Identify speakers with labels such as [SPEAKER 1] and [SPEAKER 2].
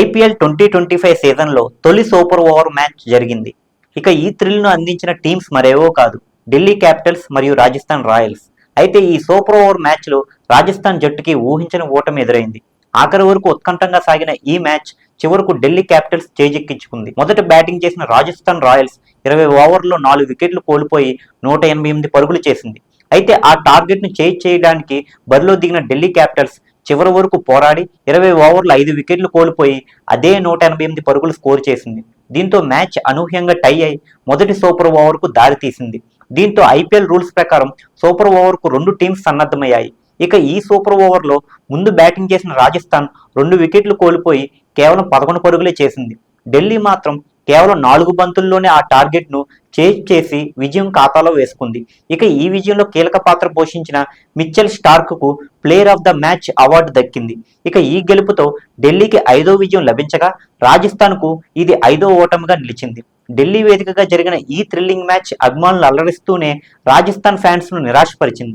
[SPEAKER 1] IPL twenty twenty five సీజన్లో తొలి super over match జరిగింది. ఇక ఈ థ్రిల్ను అందించిన టీమ్స్ మరేవో కాదు ఢిల్లీ క్యాపిటల్స్ మరియు రాజస్థాన్ రాయల్స్. అయితే ఈ సూపర్ ఓవర్ మ్యాచ్లో రాజస్థాన్ జట్టుకి ఊహించని ఓటమి ఎదురైంది. ఆఖరి వరకు ఉత్కంఠంగా సాగిన ఈ మ్యాచ్ చివరకు ఢిల్లీ క్యాపిటల్స్ చేజెక్కించుకుంది. మొదట బ్యాటింగ్ చేసిన రాజస్థాన్ రాయల్స్ ఇరవై ఓవర్లో నాలుగు వికెట్లు కోల్పోయి నూట ఎనభై ఎనిమిది పరుగులు చేసింది. అయితే ఆ టార్గెట్ను చేజ్ చేయడానికి బరిలో దిగిన ఢిల్లీ క్యాపిటల్స్ చివరి వరకు పోరాడి ఇరవై ఓవర్లు ఐదు వికెట్లు కోల్పోయి అదే నూట ఎనభై ఎనిమిది పరుగులు స్కోర్ చేసింది. దీంతో మ్యాచ్ అనూహ్యంగా టై అయి మొదటి సూపర్ ఓవర్కు దారి తీసింది. దీంతో ఐపీఎల్ రూల్స్ ప్రకారం సూపర్ ఓవర్కు రెండు టీమ్స్ సన్నద్ధమయ్యాయి. ఇక ఈ సూపర్ ఓవర్లో ముందు బ్యాటింగ్ చేసిన రాజస్థాన్ రెండు వికెట్లు కోల్పోయి కేవలం పదకొండు పరుగులే చేసింది. ఢిల్లీ మాత్రం కేవలం నాలుగు బంతుల్లోనే ఆ టార్గెట్ను చేజ్ చేసి విజయం ఖాతాలో వేసుకుంది. ఇక ఈ విజయంలో కీలక పాత్ర పోషించిన Mitchell స్టార్క్కు player of the match award దక్కింది. ఇక ఈ గెలుపుతో ఢిల్లీకి ఐదో విజయం లభించగా రాజస్థాన్కు ఇది ఐదో ఓటమిగా నిలిచింది. ఢిల్లీ వేదికగా జరిగిన ఈ థ్రిల్లింగ్ మ్యాచ్ అభిమానులు అలరిస్తూనే రాజస్థాన్ ఫ్యాన్స్ను నిరాశపరిచింది.